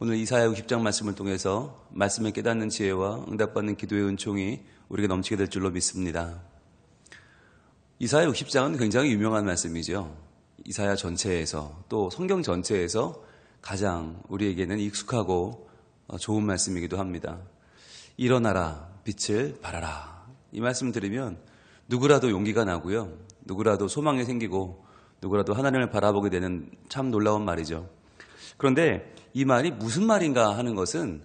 오늘 이사야 60장 말씀을 통해서 말씀을 깨닫는 지혜와 응답받는 기도의 은총이 우리에게 넘치게 될 줄로 믿습니다. 이사야 60장은 굉장히 유명한 말씀이죠. 이사야 전체에서 또 성경 전체에서 가장 우리에게는 익숙하고 좋은 말씀이기도 합니다. 일어나라, 빛을 발하라. 이 말씀 들으면 누구라도 용기가 나고요. 누구라도 소망이 생기고 누구라도 하나님을 바라보게 되는 참 놀라운 말이죠. 그런데 이 말이 무슨 말인가 하는 것은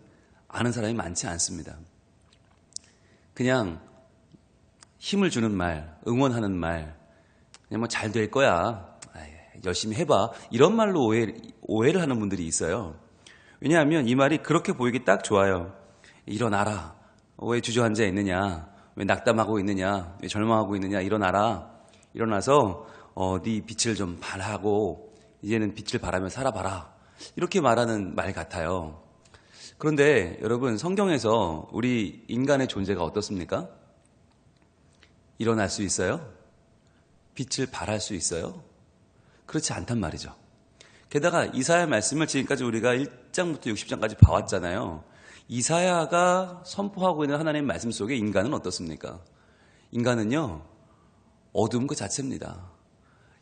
아는 사람이 많지 않습니다. 그냥 힘을 주는 말, 응원하는 말, 그냥 뭐 잘 될 거야. 열심히 해봐. 이런 말로 오해, 오해를 하는 분들이 있어요. 왜냐하면 이 말이 그렇게 보이기 딱 좋아요. 일어나라. 왜 주저앉아 있느냐? 왜 낙담하고 있느냐? 왜 절망하고 있느냐? 일어나라. 일어나서 어, 네 빛을 좀 발하고 이제는 빛을 발하며 살아봐라. 이렇게 말하는 말 같아요. 그런데 여러분 성경에서 우리 인간의 존재가 어떻습니까? 일어날 수 있어요? 빛을 발할 수 있어요? 그렇지 않단 말이죠. 게다가 이사야 말씀을 지금까지 우리가 1장부터 60장까지 봐왔잖아요. 이사야가 선포하고 있는 하나님의 말씀 속에 인간은 어떻습니까? 인간은요, 어둠 그 자체입니다.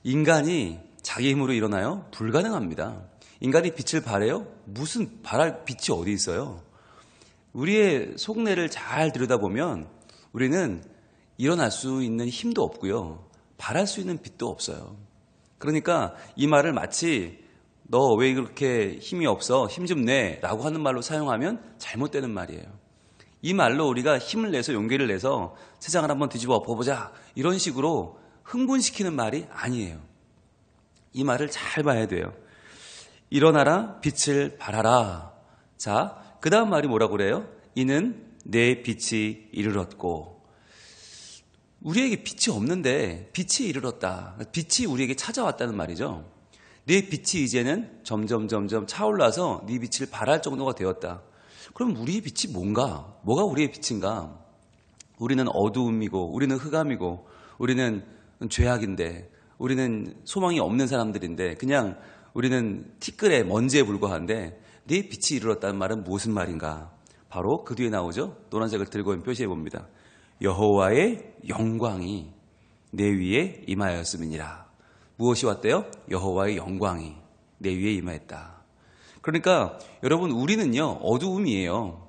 인간이 자기 힘으로 일어나요? 불가능합니다. 인간이 빛을 발해요? 무슨 발할 빛이 어디 있어요? 우리의 속내를 잘 들여다보면 우리는 일어날 수 있는 힘도 없고요. 발할 수 있는 빛도 없어요. 그러니까 이 말을 마치 너 왜 그렇게 힘이 없어? 힘 좀 내. 라고 하는 말로 사용하면 잘못되는 말이에요. 이 말로 우리가 힘을 내서 용기를 내서 세상을 한번 뒤집어 엎어보자. 이런 식으로 흥분시키는 말이 아니에요. 이 말을 잘 봐야 돼요. 일어나라, 빛을 발하라. 자, 그 다음 말이 뭐라고 그래요? 이는 내 빛이 이르렀고. 우리에게 빛이 없는데 빛이 이르렀다. 빛이 우리에게 찾아왔다는 말이죠. 내 빛이 이제는 점점 점점 차올라서 네 빛을 발할 정도가 되었다. 그럼 우리의 빛이 뭔가? 뭐가 우리의 빛인가? 우리는 어두움이고, 우리는 흑암이고, 우리는 죄악인데, 우리는 소망이 없는 사람들인데, 그냥 우리는 티끌에 먼지에 불과한데, 네 빛이 이르렀다는 말은 무슨 말인가? 바로 그 뒤에 나오죠? 노란색을 들고 표시해 봅니다. 여호와의 영광이 내 위에 임하였음이니라. 무엇이 왔대요? 여호와의 영광이 내 위에 임하였다. 그러니까 여러분 우리는요 어두움이에요.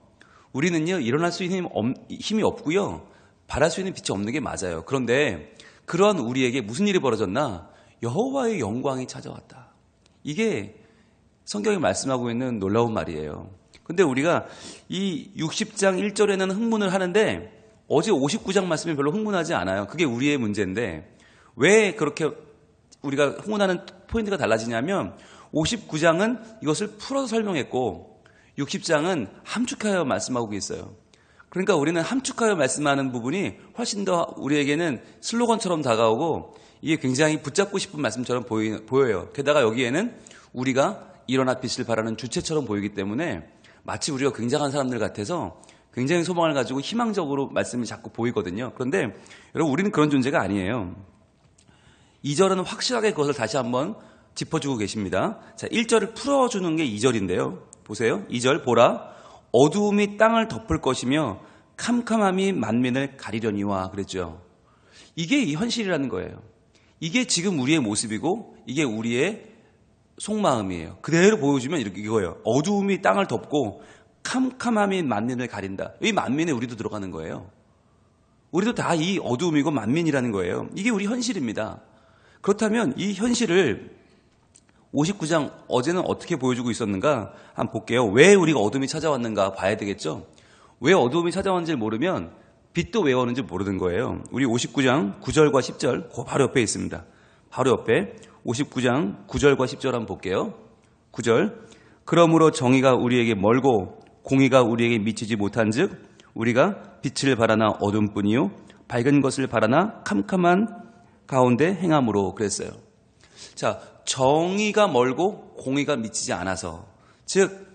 우리는요 일어날 수 있는 힘이 없고요 바랄 수 있는 빛이 없는 게 맞아요. 그런데 그러한 우리에게 무슨 일이 벌어졌나? 여호와의 영광이 찾아왔다. 이게 성경이 말씀하고 있는 놀라운 말이에요. 근데 우리가 이 60장 1절에는 흥분을 하는데 어제 59장 말씀이 별로 흥분하지 않아요. 그게 우리의 문제인데 왜 그렇게 우리가 흥분하는 포인트가 달라지냐면 59장은 이것을 풀어서 설명했고 60장은 함축하여 말씀하고 있어요. 그러니까 우리는 함축하여 말씀하는 부분이 훨씬 더 우리에게는 슬로건처럼 다가오고 이게 굉장히 붙잡고 싶은 말씀처럼 보여요. 게다가 여기에는 우리가 일어나 빛을 바라는 주체처럼 보이기 때문에 마치 우리가 굉장한 사람들 같아서 굉장히 소망을 가지고 희망적으로 말씀이 자꾸 보이거든요. 그런데 여러분 우리는 그런 존재가 아니에요. 2절은 확실하게 그것을 다시 한번 짚어주고 계십니다. 자, 1절을 풀어주는 게 2절인데요. 보세요. 2절 보라. 어두움이 땅을 덮을 것이며 캄캄함이 만민을 가리려니와 그랬죠. 이게 이 현실이라는 거예요. 이게 지금 우리의 모습이고 이게 우리의 속마음이에요. 그대로 보여주면 이렇게 이거예요. 어두움이 땅을 덮고 캄캄함이 만민을 가린다. 이 만민에 우리도 들어가는 거예요. 우리도 다 이 어두움이고 만민이라는 거예요. 이게 우리 현실입니다. 그렇다면 이 현실을 59장 어제는 어떻게 보여주고 있었는가 한번 볼게요. 왜 우리가 어둠이 찾아왔는가 봐야 되겠죠. 왜 어둠이 찾아왔는지 모르면 빛도 왜 오는지 모르는 거예요. 우리 59장 9절과 10절 그 바로 옆에 있습니다. 바로 옆에 59장 9절과 10절 한번 볼게요. 9절 그러므로 정의가 우리에게 멀고 공의가 우리에게 미치지 못한즉 우리가 빛을 바라나 어둠뿐이요 밝은 것을 바라나 캄캄한 가운데 행함으로 그랬어요. 자, 정의가 멀고 공의가 미치지 않아서 즉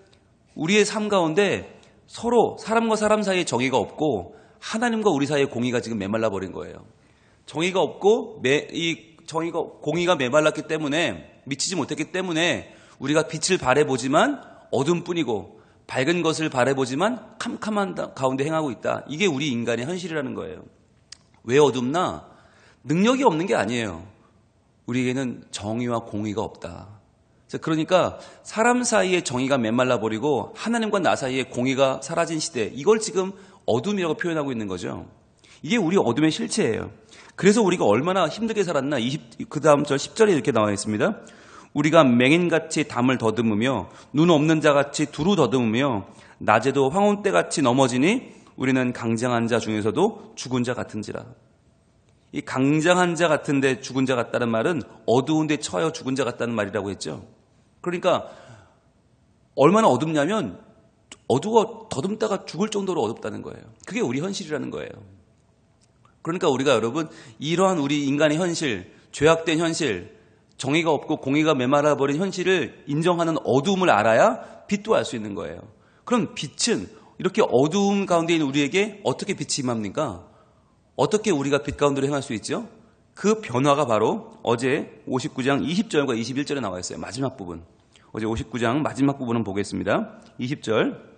우리의 삶 가운데 서로 사람과 사람 사이에 정의가 없고 하나님과 우리 사이에 공의가 지금 메말라 버린 거예요. 정의가 없고 매, 이 정의가 공의가 메말랐기 때문에 미치지 못했기 때문에 우리가 빛을 발해 보지만 어둠뿐이고 밝은 것을 바라보지만 캄캄한 가운데 행하고 있다. 이게 우리 인간의 현실이라는 거예요. 왜 어둡나? 능력이 없는 게 아니에요. 우리에게는 정의와 공의가 없다. 그러니까 사람 사이에 정의가 메말라 버리고 하나님과 나 사이에 공의가 사라진 시대. 이걸 지금 어둠이라고 표현하고 있는 거죠. 이게 우리 어둠의 실체예요. 그래서 우리가 얼마나 힘들게 살았나 20, 그 다음 절 10절에 이렇게 나와 있습니다. 우리가 맹인같이 담을 더듬으며 눈 없는 자같이 두루 더듬으며 낮에도 황혼때같이 넘어지니 우리는 강장한 자 중에서도 죽은 자 같은지라. 이 강장한 자 같은데 죽은 자 같다는 말은 어두운 데 처여 죽은 자 같다는 말이라고 했죠. 그러니까 얼마나 어둡냐면 어두워 더듬다가 죽을 정도로 어둡다는 거예요. 그게 우리 현실이라는 거예요. 그러니까 우리가 여러분 이러한 우리 인간의 현실, 죄악된 현실, 정의가 없고 공의가 메말라 버린 현실을 인정하는 어두움을 알아야 빛도 알 수 있는 거예요. 그럼 빛은 이렇게 어두움 가운데 있는 우리에게 어떻게 빛이 임합니까? 어떻게 우리가 빛 가운데로 행할 수 있죠? 그 변화가 바로 어제 59장 20절과 21절에 나와 있어요. 마지막 부분. 어제 59장 마지막 부분은 보겠습니다. 20절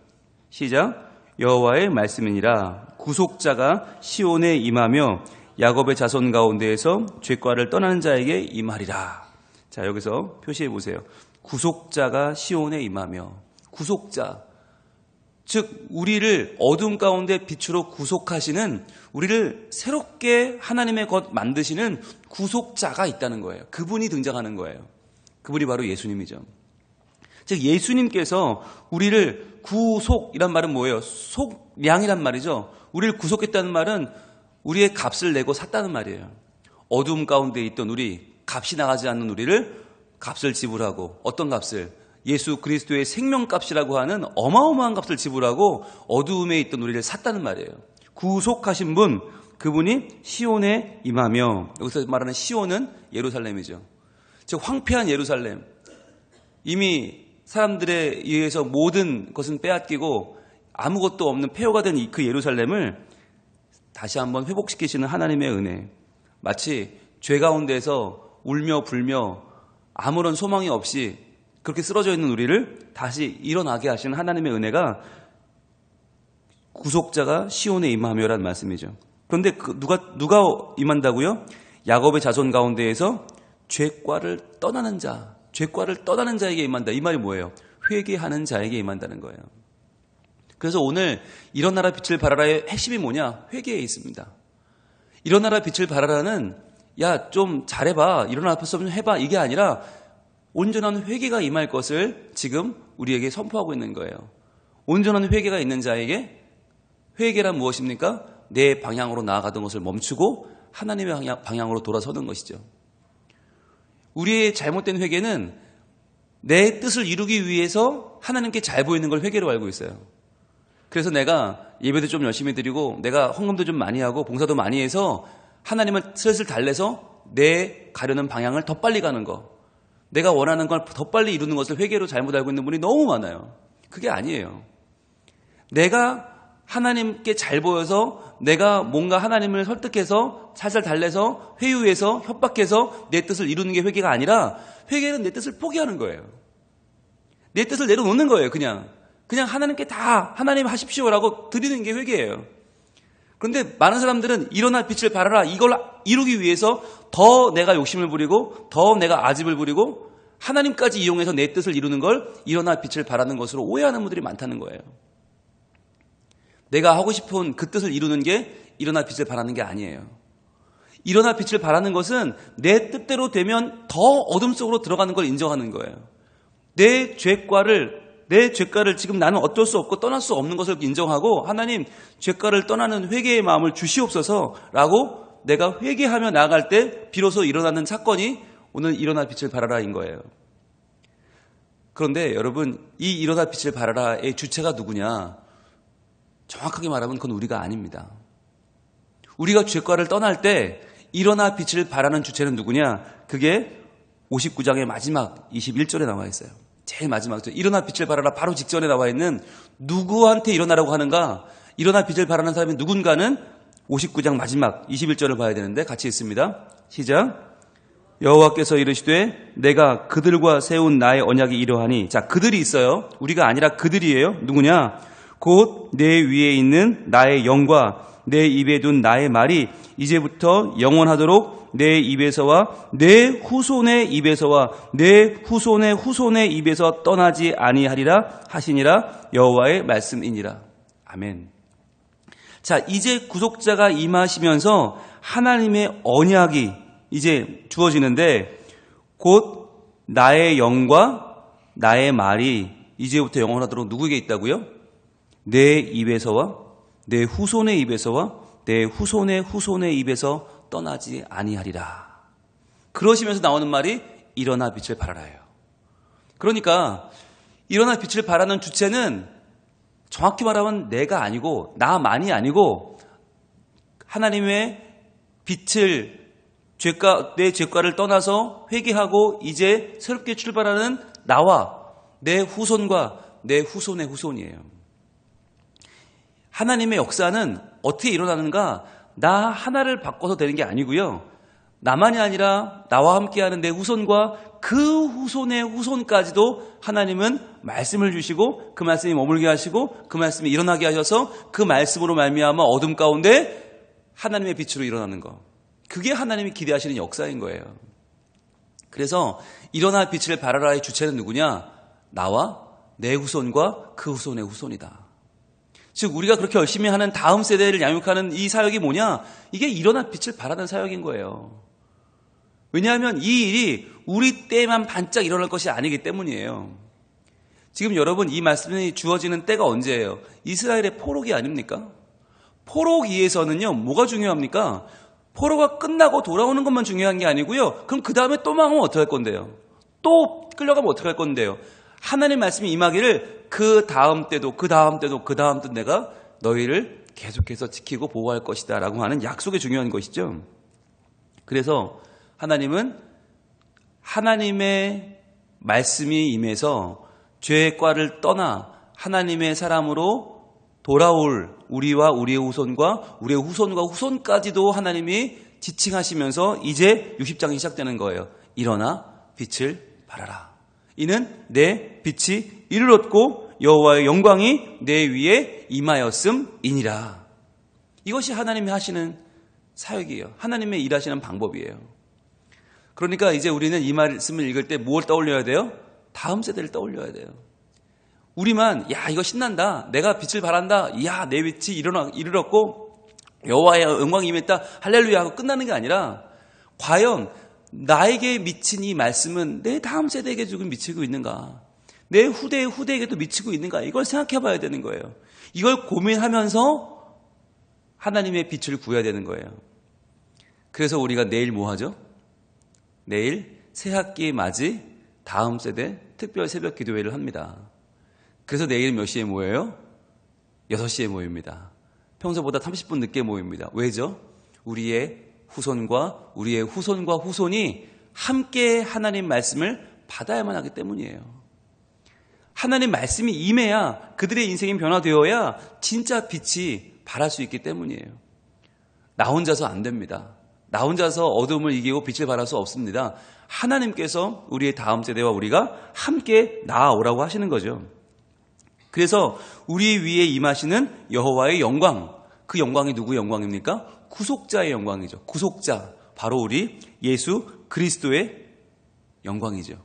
시작. 여호와의 말씀이니라 구속자가 시온에 임하며 야곱의 자손 가운데에서 죄과를 떠나는 자에게 임하리라. 자, 여기서 표시해 보세요. 구속자가 시온에 임하며 구속자 즉 우리를 어둠 가운데 빛으로 구속하시는 우리를 새롭게 하나님의 것 만드시는 구속자가 있다는 거예요. 그분이 등장하는 거예요. 그분이 바로 예수님이죠. 즉 예수님께서 우리를 구속이란 말은 뭐예요? 속량이란 말이죠. 우리를 구속했다는 말은 우리의 값을 내고 샀다는 말이에요. 어둠 가운데 있던 우리, 값이 나가지 않는 우리를 값을 지불하고 어떤 값을? 예수 그리스도의 생명값이라고 하는 어마어마한 값을 지불하고 어두움에 있던 우리를 샀다는 말이에요. 구속하신 분, 그분이 시온에 임하며 여기서 말하는 시온은 예루살렘이죠. 즉 황폐한 예루살렘. 이미 사람들에 의해서 모든 것은 빼앗기고 아무것도 없는 폐허가 된 그 예루살렘을 다시 한번 회복시키시는 하나님의 은혜. 마치 죄 가운데서 울며 불며 아무런 소망이 없이 그렇게 쓰러져 있는 우리를 다시 일어나게 하시는 하나님의 은혜가 구속자가 시온에 임하며라는 말씀이죠. 그런데 그 누가 누가 임한다고요? 야곱의 자손 가운데에서 죄과를 떠나는 자, 죄과를 떠나는 자에게 임한다. 이 말이 뭐예요? 회개하는 자에게 임한다는 거예요. 그래서 오늘 일어나라 빛을 발하라의 핵심이 뭐냐? 회개에 있습니다. 일어나라 빛을 발하라는 야 좀 잘해봐 일어나 앞에서 좀 해봐 이게 아니라 온전한 회개가 임할 것을 지금 우리에게 선포하고 있는 거예요. 온전한 회개가 있는 자에게 회개란 무엇입니까? 내 방향으로 나아가던 것을 멈추고 하나님의 방향으로 돌아서는 것이죠. 우리의 잘못된 회개는 내 뜻을 이루기 위해서 하나님께 잘 보이는 걸 회개로 알고 있어요. 그래서 내가 예배도 좀 열심히 드리고 내가 헌금도 좀 많이 하고 봉사도 많이 해서 하나님을 슬슬 달래서 내 가려는 방향을 더 빨리 가는 거. 내가 원하는 걸 더 빨리 이루는 것을 회개로 잘못 알고 있는 분이 너무 많아요. 그게 아니에요. 내가 하나님께 잘 보여서 내가 뭔가 하나님을 설득해서 살살 달래서 회유해서 협박해서 내 뜻을 이루는 게 회개가 아니라 회개는 내 뜻을 포기하는 거예요. 내 뜻을 내려놓는 거예요, 그냥. 그냥 하나님께 다 하나님 하십시오라고 드리는 게 회개예요. 그런데 많은 사람들은 일어날 빛을 발하라 이걸 이루기 위해서 더 내가 욕심을 부리고 더 내가 아집을 부리고 하나님까지 이용해서 내 뜻을 이루는 걸 일어날 빛을 발하는 것으로 오해하는 분들이 많다는 거예요. 내가 하고 싶은 그 뜻을 이루는 게 일어날 빛을 발하는 게 아니에요. 일어날 빛을 발하는 것은 내 뜻대로 되면 더 어둠 속으로 들어가는 걸 인정하는 거예요. 내 죄과를 내 죄가를 지금 나는 어쩔 수 없고 떠날 수 없는 것을 인정하고 하나님 죄가를 떠나는 회개의 마음을 주시옵소서라고 내가 회개하며 나아갈 때 비로소 일어나는 사건이 오늘 일어날 빛을 발하라인 거예요. 그런데 여러분 이 일어날 빛을 발하라의 주체가 누구냐? 정확하게 말하면 그건 우리가 아닙니다. 우리가 죄과를 떠날 때 일어나 빛을 발하는 주체는 누구냐? 그게 59장의 마지막 21절에 나와 있어요. 제일 마지막죠. 일어나 빛을 발하라 바로 직전에 나와 있는 누구한테 일어나라고 하는가? 일어나 빛을 발하는 사람이 누군가는 59장 마지막 21절을 봐야 되는데 같이 있습니다. 시작. 여호와께서 이르시되 내가 그들과 세운 나의 언약이 이러하니 자 그들이 있어요. 우리가 아니라 그들이에요. 누구냐? 곧 내 위에 있는 나의 영과 내 입에 둔 나의 말이 이제부터 영원하도록 내 입에서와 내 후손의 입에서와 내 후손의 후손의 입에서 떠나지 아니하리라 하시니라 여호와의 말씀이니라. 아멘. 자, 이제 구속자가 임하시면서 하나님의 언약이 이제 주어지는데 곧 나의 영과 나의 말이 이제부터 영원하도록 누구에게 있다고요? 내 입에서와 내 후손의 입에서와 내 후손의 후손의 입에서 떠나지 아니하리라. 그러시면서 나오는 말이 일어나 빛을 발하라예요. 그러니까 일어나 빛을 발하는 주체는 정확히 말하면 내가 아니고 나만이 아니고 하나님의 빛을 죄가 내 죄가를 떠나서 회개하고 이제 새롭게 출발하는 나와 내 후손과 내 후손의 후손이에요. 하나님의 역사는 어떻게 일어나는가? 나 하나를 바꿔서 되는 게 아니고요. 나만이 아니라 나와 함께하는 내 후손과 그 후손의 후손까지도 하나님은 말씀을 주시고 그 말씀이 머물게 하시고 그 말씀이 일어나게 하셔서 그 말씀으로 말미암아 어둠 가운데 하나님의 빛으로 일어나는 것. 그게 하나님이 기대하시는 역사인 거예요. 그래서 일어나 빛을 발하라의 주체는 누구냐? 나와 내 후손과 그 후손의 후손이다. 즉 우리가 그렇게 열심히 하는 다음 세대를 양육하는 이 사역이 뭐냐? 이게 일어나 빛을 발하는 사역인 거예요. 왜냐하면 이 일이 우리 때만 반짝 일어날 것이 아니기 때문이에요. 지금 여러분 이 말씀이 주어지는 때가 언제예요? 이스라엘의 포로기 아닙니까? 포로기에서는요, 뭐가 중요합니까? 포로가 끝나고 돌아오는 것만 중요한 게 아니고요. 그럼 그 다음에 또 망하면 어떡할 건데요? 또 끌려가면 어떡할 건데요? 하나님 말씀이 임하기를 그 다음 때도 그 다음 때도 그 다음 때도 내가 너희를 계속해서 지키고 보호할 것이다 라고 하는 약속이 중요한 것이죠. 그래서 하나님은 하나님의 말씀이 임해서 죄의 과를 떠나 하나님의 사람으로 돌아올 우리와 우리의 후손과 우리의 후손과 후손까지도 하나님이 지칭하시면서 이제 60장이 시작되는 거예요. 일어나 빛을 발하라. 이는 내 빛이 이를 얻고 여호와의 영광이 내 위에 임하였음이니라. 이것이 하나님이 하시는 사역이에요. 하나님의 일하시는 방법이에요. 그러니까 이제 우리는 이 말씀을 읽을 때 무엇을 떠올려야 돼요? 다음 세대를 떠올려야 돼요. 우리만 야 이거 신난다. 내가 빛을 발한다. 야내 빛이 일어나 이르렀고 여호와의 영광이 임했다. 할렐루야 하고 끝나는 게 아니라 과연 나에게 미친 이 말씀은 내 다음 세대에게 조금 미치고 있는가? 내 후대의 후대에게도 미치고 있는가? 이걸 생각해 봐야 되는 거예요. 이걸 고민하면서 하나님의 빛을 구해야 되는 거예요. 그래서 우리가 내일 뭐 하죠? 내일 새 학기 맞이 다음 세대 특별 새벽 기도회를 합니다. 그래서 내일 몇 시에 모여요? 6시에 모입니다. 평소보다 30분 늦게 모입니다. 왜죠? 우리의 후손과 우리의 후손과 후손이 함께 하나님 말씀을 받아야만 하기 때문이에요. 하나님 말씀이 임해야 그들의 인생이 변화되어야 진짜 빛이 발할 수 있기 때문이에요. 나 혼자서 안 됩니다. 나 혼자서 어둠을 이기고 빛을 발할 수 없습니다. 하나님께서 우리의 다음 세대와 우리가 함께 나아오라고 하시는 거죠. 그래서 우리 위에 임하시는 여호와의 영광, 그 영광이 누구의 영광입니까? 구속자의 영광이죠. 구속자, 바로 우리 예수 그리스도의 영광이죠.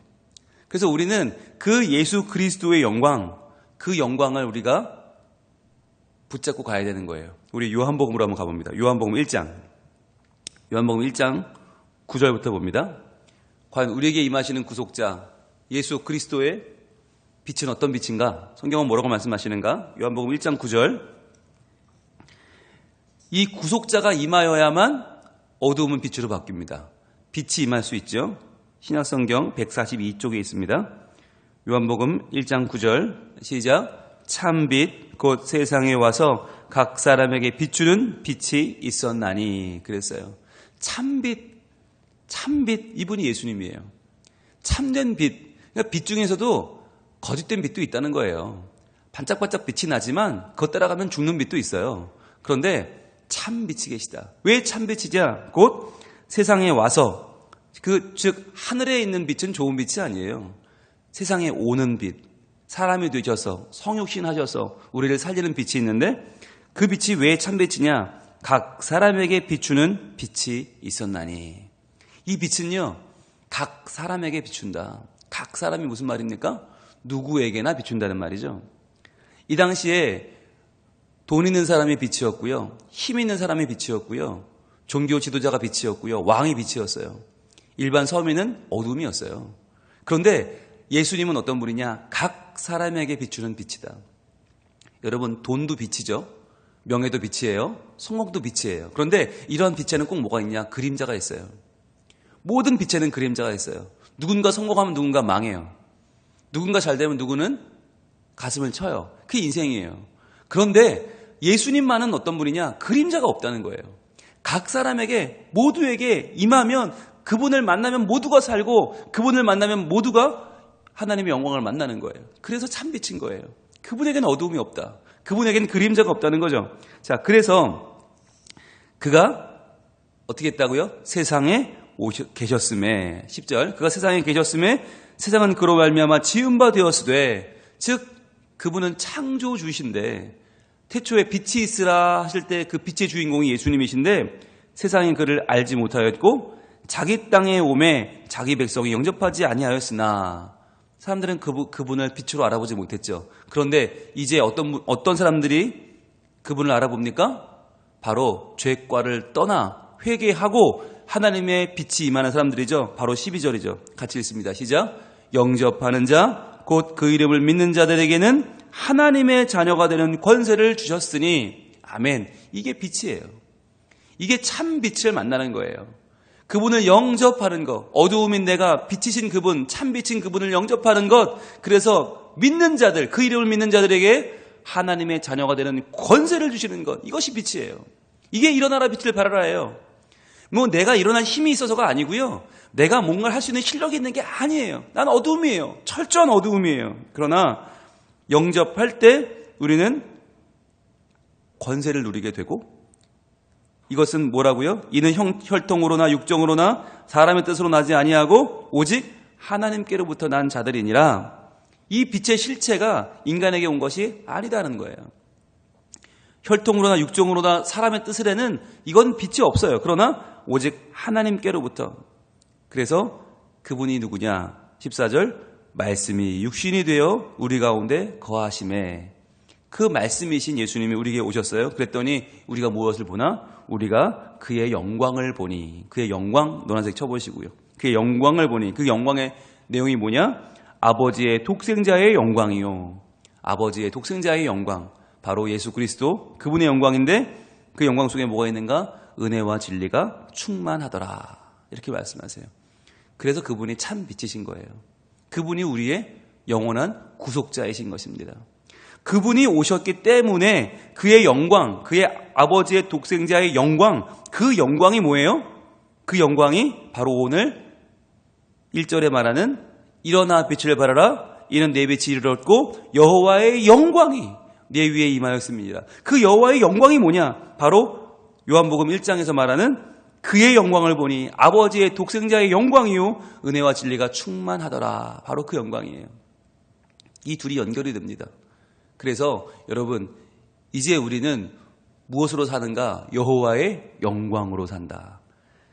그래서 우리는 그 예수 그리스도의 영광, 그 영광을 우리가 붙잡고 가야 되는 거예요. 우리 요한복음으로 한번 가봅니다. 요한복음 1장. 요한복음 1장 9절부터 봅니다. 과연 우리에게 임하시는 구속자 예수 그리스도의 빛은 어떤 빛인가? 성경은 뭐라고 말씀하시는가? 요한복음 1장 9절. 이 구속자가 임하여야만 어두움은 빛으로 바뀝니다. 빛이 임할 수 있죠. 신약성경 142쪽에 있습니다. 요한복음 1장 9절 시작 참빛 곧 세상에 와서 각 사람에게 비추는 빛이 있었나니 그랬어요. 참빛 참빛 이분이 예수님이에요. 참된 빛. 그러니까 빛 중에서도 거짓된 빛도 있다는 거예요. 반짝반짝 빛이 나지만 그것 따라가면 죽는 빛도 있어요. 그런데 참 빛이 계시다. 왜 참 빛이냐? 곧 세상에 와서 그, 즉, 하늘에 있는 빛은 좋은 빛이 아니에요. 세상에 오는 빛, 사람이 되셔서, 성육신 하셔서, 우리를 살리는 빛이 있는데, 그 빛이 왜 참 빛이냐? 각 사람에게 비추는 빛이 있었나니. 이 빛은요, 각 사람에게 비춘다. 각 사람이 무슨 말입니까? 누구에게나 비춘다는 말이죠. 이 당시에 돈 있는 사람이 빛이었고요. 힘 있는 사람이 빛이었고요. 종교 지도자가 빛이었고요. 왕이 빛이었어요. 일반 서민은 어둠이었어요. 그런데 예수님은 어떤 분이냐? 각 사람에게 비추는 빛이다. 여러분, 돈도 빛이죠? 명예도 빛이에요. 성공도 빛이에요. 그런데 이런 빛에는 꼭 뭐가 있냐? 그림자가 있어요. 모든 빛에는 그림자가 있어요. 누군가 성공하면 누군가 망해요. 누군가 잘 되면 누구는 가슴을 쳐요. 그게 인생이에요. 그런데 예수님만은 어떤 분이냐? 그림자가 없다는 거예요. 각 사람에게 모두에게 임하면 그분을 만나면 모두가 살고 그분을 만나면 모두가 하나님의 영광을 만나는 거예요. 그래서 참 빛인 거예요. 그분에게는 어두움이 없다. 그분에게는 그림자가 없다는 거죠. 자, 그래서 그가 어떻게 했다고요? 세상에 오셨, 계셨음에 10절 그가 세상에 계셨음에 세상은 그로 말미암아 지은 바 되었으되 즉 그분은 창조주신데 태초에 빛이 있으라 하실 때 그 빛의 주인공이 예수님이신데 세상이 그를 알지 못하였고 자기 땅에 오매 자기 백성이 영접하지 아니하였으나 사람들은 그분, 그분을 빛으로 알아보지 못했죠. 그런데 이제 어떤 분- 어떤 사람들이 그분을 알아봅니까? 바로 죄과를 떠나 회개하고 하나님의 빛이 임하는 사람들이죠. 바로 12절이죠. 같이 읽습니다. 시작. 영접하는 자, 곧 그 이름을 믿는 자들에게는 하나님의 자녀가 되는 권세를 주셨으니, 아멘. 이게 빛이에요. 이게 참 빛을 만나는 거예요. 그분을 영접하는 것, 어두움인 내가 빛이신 그분, 참 빛인 그분을 영접하는 것, 그래서 믿는 자들, 그 이름을 믿는 자들에게 하나님의 자녀가 되는 권세를 주시는 것, 이것이 빛이에요. 이게 일어나라 빛을 발하라예요. 뭐 내가 일어날 힘이 있어서가 아니고요. 내가 뭔가를 할 수 있는 실력이 있는 게 아니에요. 난 어두움이에요. 철저한 어두움이에요. 그러나 영접할 때 우리는 권세를 누리게 되고 이것은 뭐라고요? 이는 형, 혈통으로나 육정으로나 사람의 뜻으로 나지 아니하고 오직 하나님께로부터 난 자들이니라. 이 빛의 실체가 인간에게 온 것이 아니다는 거예요. 혈통으로나 육정으로나 사람의 뜻을에는 이건 빛이 없어요. 그러나 오직 하나님께로부터. 그래서 그분이 누구냐? 14절 말씀이 육신이 되어 우리 가운데 거하심에 그 말씀이신 예수님이 우리에게 오셨어요. 그랬더니 우리가 무엇을 보나? 우리가 그의 영광을 보니 그의 영광 노란색 쳐보시고요. 그의 영광을 보니 그 영광의 내용이 뭐냐? 아버지의 독생자의 영광이요. 아버지의 독생자의 영광. 바로 예수 그리스도 그분의 영광인데 그 영광 속에 뭐가 있는가? 은혜와 진리가 충만하더라. 이렇게 말씀하세요. 그래서 그분이 참 빛이신 거예요. 그분이 우리의 영원한 구속자이신 것입니다. 그분이 오셨기 때문에 그의 영광, 그의 아버지의 독생자의 영광, 그 영광이 뭐예요? 그 영광이 바로 오늘 1절에 말하는 일어나 빛을 발하라 이는 내 빛이 이르렀고 여호와의 영광이 내 위에 임하였습니다. 그 여호와의 영광이 뭐냐? 바로 요한복음 1장에서 말하는 그의 영광을 보니 아버지의 독생자의 영광이요 은혜와 진리가 충만하더라. 바로 그 영광이에요. 이 둘이 연결이 됩니다. 그래서 여러분 이제 우리는 무엇으로 사는가? 여호와의 영광으로 산다.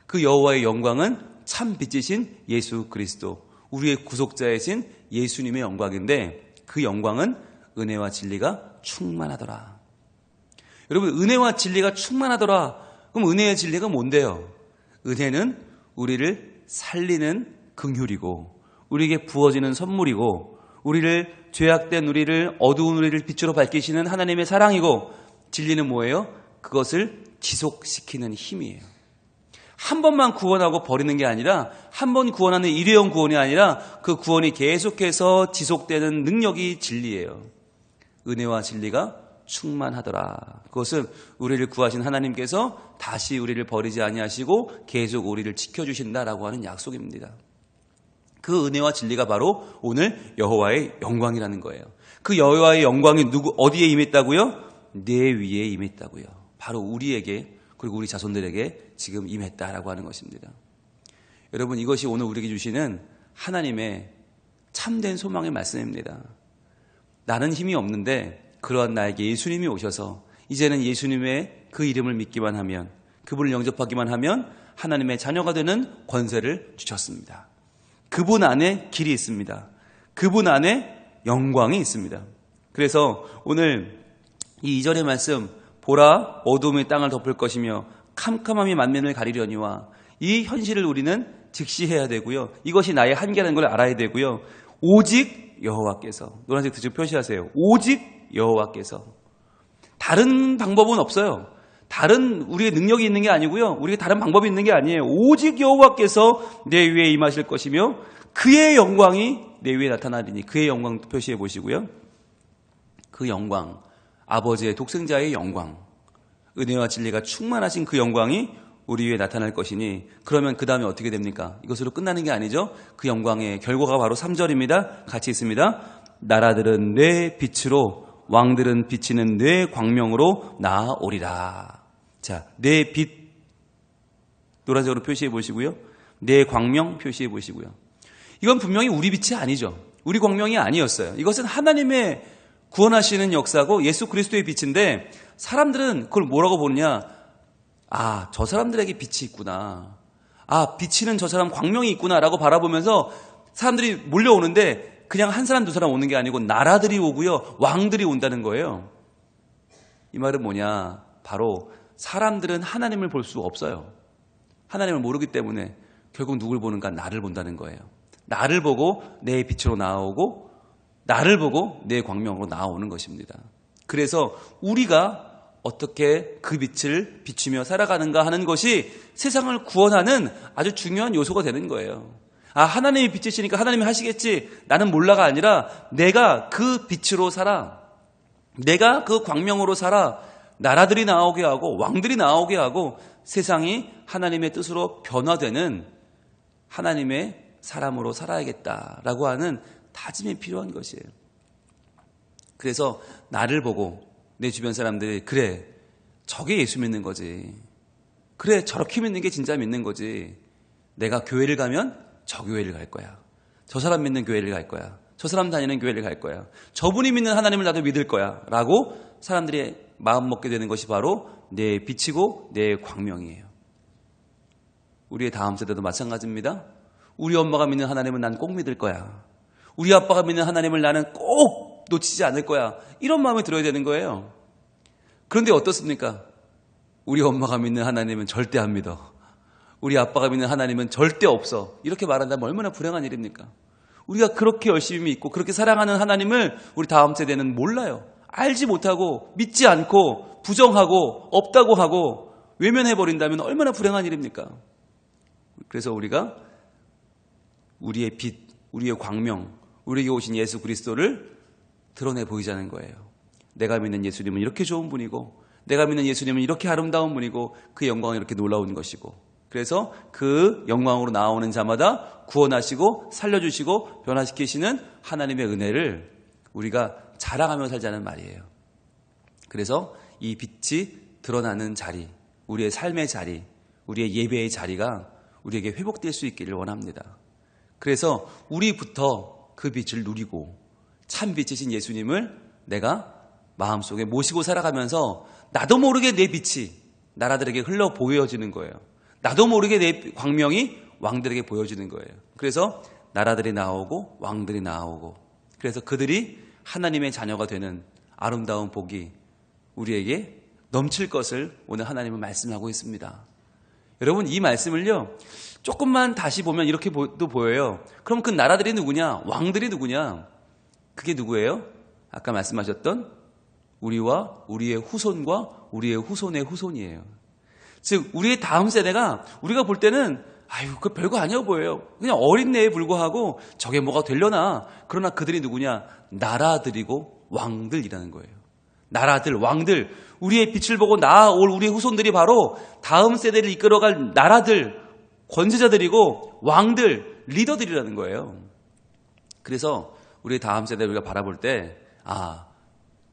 그 여호와의 영광은 참 빛이신 예수 그리스도, 우리의 구속자이신 예수님의 영광인데 그 영광은 은혜와 진리가 충만하더라. 여러분 은혜와 진리가 충만하더라. 그럼 은혜의 진리가 뭔데요? 은혜는 우리를 살리는 긍휼이고 우리에게 부어지는 선물이고 우리를 죄악된 우리를 어두운 우리를 빛으로 밝히시는 하나님의 사랑이고 진리는 뭐예요? 그것을 지속시키는 힘이에요. 한 번만 구원하고 버리는 게 아니라 한 번 구원하는 일회용 구원이 아니라 그 구원이 계속해서 지속되는 능력이 진리예요. 은혜와 진리가 충만하더라. 그것은 우리를 구하신 하나님께서 다시 우리를 버리지 아니하시고 계속 우리를 지켜주신다라고 하는 약속입니다. 그 은혜와 진리가 바로 오늘 여호와의 영광이라는 거예요. 그 여호와의 영광이 누구 어디에 임했다고요? 내 위에 임했다고요. 바로 우리에게 그리고 우리 자손들에게 지금 임했다라고 하는 것입니다. 여러분 이것이 오늘 우리에게 주시는 하나님의 참된 소망의 말씀입니다. 나는 힘이 없는데 그러한 나에게 예수님이 오셔서 이제는 예수님의 그 이름을 믿기만 하면 그분을 영접하기만 하면 하나님의 자녀가 되는 권세를 주셨습니다. 그분 안에 길이 있습니다. 그분 안에 영광이 있습니다. 그래서 오늘 이 2절의 말씀 보라 어둠의 땅을 덮을 것이며 캄캄함이 만면을 가리려니와 이 현실을 우리는 직시해야 되고요. 이것이 나의 한계라는 걸 알아야 되고요. 오직 여호와께서 노란색 뜻을 표시하세요. 오직 여호와께서 다른 방법은 없어요. 다른 우리의 능력이 있는 게 아니고요. 우리가 다른 방법이 있는 게 아니에요. 오직 여호와께서 내 위에 임하실 것이며 그의 영광이 내 위에 나타나리니 그의 영광 표시해 보시고요. 그 영광, 아버지의 독생자의 영광, 은혜와 진리가 충만하신 그 영광이 우리 위에 나타날 것이니 그러면 그 다음에 어떻게 됩니까? 이것으로 끝나는 게 아니죠. 그 영광의 결과가 바로 3절입니다. 같이 있습니다. 나라들은 내 빛으로 왕들은 비치는 내 광명으로 나아오리라. 자, 내빛 노란색으로 표시해 보시고요. 내 광명 표시해 보시고요. 이건 분명히 우리 빛이 아니죠. 우리 광명이 아니었어요. 이것은 하나님의 구원하시는 역사고 예수 그리스도의 빛인데 사람들은 그걸 뭐라고 보느냐? 아, 저 사람들에게 빛이 있구나. 아, 비치는 저 사람 광명이 있구나라고 바라보면서 사람들이 몰려오는데 그냥 한 사람 두 사람 오는 게 아니고 나라들이 오고요. 왕들이 온다는 거예요. 이 말은 뭐냐? 바로 사람들은 하나님을 볼 수 없어요. 하나님을 모르기 때문에 결국 누굴 보는가? 나를 본다는 거예요. 나를 보고 내 빛으로 나오고 나를 보고 내 광명으로 나오는 것입니다. 그래서 우리가 어떻게 그 빛을 비추며 살아가는가 하는 것이 세상을 구원하는 아주 중요한 요소가 되는 거예요. 아, 하나님이 빛이시니까 하나님이 하시겠지. 나는 몰라가 아니라 내가 그 빛으로 살아. 내가 그 광명으로 살아. 나라들이 나오게 하고 왕들이 나오게 하고 세상이 하나님의 뜻으로 변화되는 하나님의 사람으로 살아야겠다라고 하는 다짐이 필요한 것이에요. 그래서 나를 보고 내 주변 사람들이 그래 저게 예수 믿는 거지. 그래 저렇게 믿는 게 진짜 믿는 거지. 내가 교회를 가면 저 교회를 갈 거야. 저 사람 믿는 교회를 갈 거야. 저 사람 다니는 교회를 갈 거야. 저분이 믿는 하나님을 나도 믿을 거야. 라고 사람들이 마음 먹게 되는 것이 바로 내 빛이고 내 광명이에요. 우리의 다음 세대도 마찬가지입니다. 우리 엄마가 믿는 하나님은 난꼭 믿을 거야. 우리 아빠가 믿는 하나님을 나는 꼭 놓치지 않을 거야. 이런 마음이 들어야 되는 거예요. 그런데 어떻습니까? 우리 엄마가 믿는 하나님은 절대 안 믿어. 우리 아빠가 믿는 하나님은 절대 없어. 이렇게 말한다면 얼마나 불행한 일입니까? 우리가 그렇게 열심히 믿고 그렇게 사랑하는 하나님을 우리 다음 세대는 몰라요. 알지 못하고 믿지 않고 부정하고 없다고 하고 외면해버린다면 얼마나 불행한 일입니까? 그래서 우리가 우리의 빛, 우리의 광명, 우리에게 오신 예수 그리스도를 드러내 보이자는 거예요. 내가 믿는 예수님은 이렇게 좋은 분이고, 내가 믿는 예수님은 이렇게 아름다운 분이고, 그 영광이 이렇게 놀라운 것이고, 그래서 그 영광으로 나오는 자마다 구원하시고, 살려주시고, 변화시키시는 하나님의 은혜를 우리가 자랑하며 살자는 말이에요. 그래서 이 빛이 드러나는 자리, 우리의 삶의 자리, 우리의 예배의 자리가 우리에게 회복될 수 있기를 원합니다. 그래서 우리부터 그 빛을 누리고 참 빛이신 예수님을 내가 마음속에 모시고 살아가면서 나도 모르게 내 빛이 나라들에게 흘러 보여지는 거예요. 나도 모르게 내 광명이 왕들에게 보여지는 거예요. 그래서 나라들이 나오고 왕들이 나오고 그래서 그들이 하나님의 자녀가 되는 아름다운 복이 우리에게 넘칠 것을 오늘 하나님은 말씀하고 있습니다. 여러분 이 말씀을요 조금만 다시 보면 이렇게도 보여요. 그럼 그 나라들이 누구냐? 왕들이 누구냐? 그게 누구예요? 아까 말씀하셨던 우리와 우리의 후손과 우리의 후손의 후손이에요. 즉, 우리의 다음 세대가 우리가 볼 때는 아유, 그 별거 아니어 보여요. 그냥 어린애에 불과하고 저게 뭐가 되려나. 그러나 그들이 누구냐? 나라들이고 왕들이라는 거예요. 나라들, 왕들, 우리의 빛을 보고 나아올 우리의 후손들이 바로 다음 세대를 이끌어갈 나라들, 권세자들이고 왕들, 리더들이라는 거예요. 그래서 우리 다음 세대 우리가 바라볼 때, 아,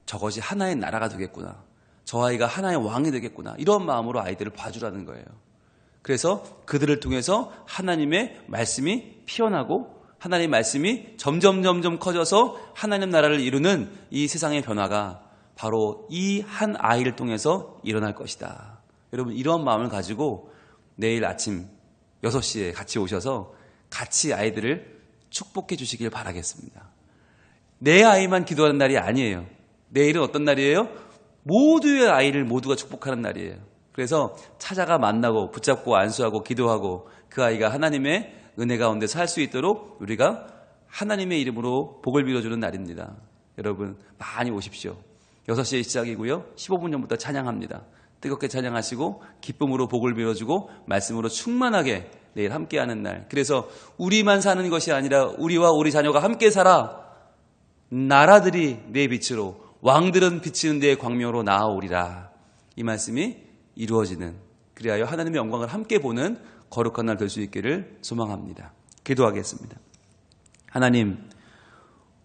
저것이 하나의 나라가 되겠구나. 저 아이가 하나의 왕이 되겠구나. 이런 마음으로 아이들을 봐주라는 거예요. 그래서 그들을 통해서 하나님의 말씀이 피어나고 하나님의 말씀이 점점 점점 커져서 하나님 나라를 이루는 이 세상의 변화가 바로 이 한 아이를 통해서 일어날 것이다. 여러분 이러한 마음을 가지고 내일 아침 6시에 같이 오셔서 같이 아이들을 축복해 주시길 바라겠습니다. 내 아이만 기도하는 날이 아니에요. 내일은 어떤 날이에요? 모두의 아이를 모두가 축복하는 날이에요. 그래서 찾아가 만나고 붙잡고 안수하고 기도하고 그 아이가 하나님의 은혜 가운데 살 수 있도록 우리가 하나님의 이름으로 복을 빌어주는 날입니다. 여러분 많이 오십시오. 6시에 시작이고요. 15분 전부터 찬양합니다. 뜨겁게 찬양하시고 기쁨으로 복을 빌어주고 말씀으로 충만하게 내일 함께하는 날. 그래서 우리만 사는 것이 아니라 우리와 우리 자녀가 함께 살아 나라들이 내 빛으로 왕들은 비치는 내 광명으로 나아오리라. 이 말씀이 이루어지는 그리하여 하나님의 영광을 함께 보는 거룩한 날 될 수 있기를 소망합니다. 기도하겠습니다. 하나님,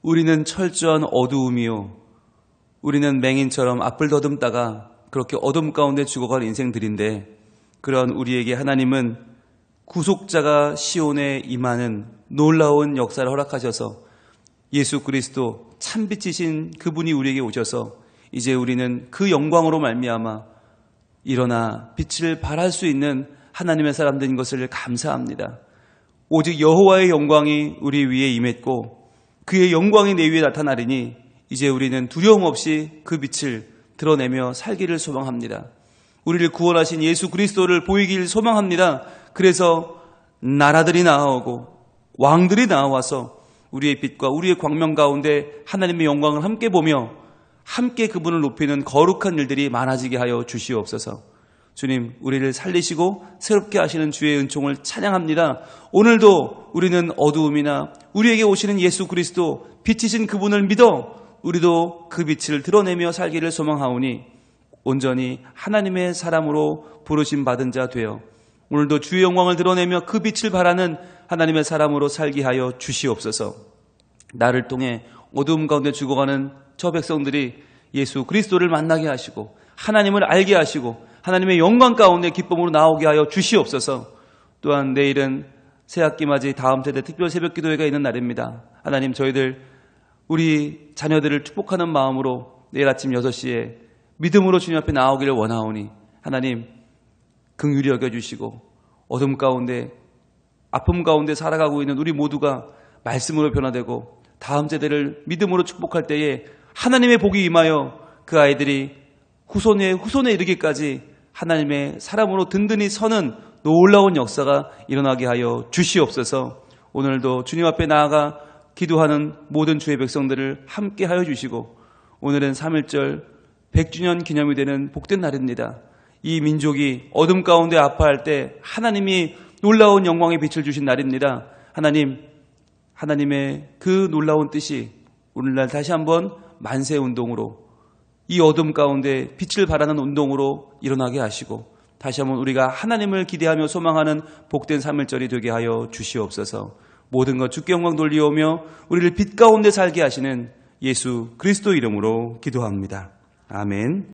우리는 철저한 어두움이요. 우리는 맹인처럼 앞을 더듬다가 그렇게 어둠 가운데 죽어갈 인생들인데 그런 우리에게 하나님은 구속자가 시온에 임하는 놀라운 역사를 허락하셔서 예수 그리스도 참빛이신 그분이 우리에게 오셔서 이제 우리는 그 영광으로 말미암아 일어나 빛을 발할 수 있는 하나님의 사람들인 것을 감사합니다. 오직 여호와의 영광이 우리 위에 임했고 그의 영광이 내 위에 나타나리니 이제 우리는 두려움 없이 그 빛을 드러내며 살기를 소망합니다. 우리를 구원하신 예수 그리스도를 보이길 소망합니다. 그래서 나라들이 나아오고 왕들이 나와서 우리의 빛과 우리의 광명 가운데 하나님의 영광을 함께 보며 함께 그분을 높이는 거룩한 일들이 많아지게 하여 주시옵소서. 주님, 우리를 살리시고 새롭게 하시는 주의 은총을 찬양합니다. 오늘도 우리는 어두움이나 우리에게 오시는 예수 그리스도 빛이신 그분을 믿어 우리도 그 빛을 드러내며 살기를 소망하오니 온전히 하나님의 사람으로 부르심 받은 자 되어 오늘도 주의 영광을 드러내며 그 빛을 바라는 하나님의 사람으로 살게 하여 주시옵소서. 나를 통해 어두움 가운데 죽어가는 저 백성들이 예수 그리스도를 만나게 하시고 하나님을 알게 하시고 하나님의 영광 가운데 기쁨으로 나오게 하여 주시옵소서. 또한 내일은 새학기 맞이 다음 세대 특별 새벽 기도회가 있는 날입니다. 하나님 저희들 우리 자녀들을 축복하는 마음으로 내일 아침 6시에 믿음으로 주님 앞에 나오기를 원하오니 하나님 긍휼히 여겨 주시고 어둠 가운데 아픔 가운데 살아가고 있는 우리 모두가 말씀으로 변화되고 다음 세대를 믿음으로 축복할 때에 하나님의 복이 임하여 그 아이들이 후손의 후손에 이르기까지 하나님의 사람으로 든든히 서는 놀라운 역사가 일어나게 하여 주시옵소서. 오늘도 주님 앞에 나아가 기도하는 모든 주의 백성들을 함께 하여 주시고 오늘은 3일절 100주년 기념이 되는 복된 날입니다. 이 민족이 어둠 가운데 아파할 때 하나님이 놀라운 영광의 빛을 주신 날입니다. 하나님, 하나님의 그 놀라운 뜻이 오늘날 다시 한번 만세 운동으로 이 어둠 가운데 빛을 발하는 운동으로 일어나게 하시고 다시 한번 우리가 하나님을 기대하며 소망하는 복된 3일절이 되게 하여 주시옵소서 모든 것 주께 영광 돌리오며 우리를 빛 가운데 살게 하시는 예수 그리스도 이름으로 기도합니다. 아멘.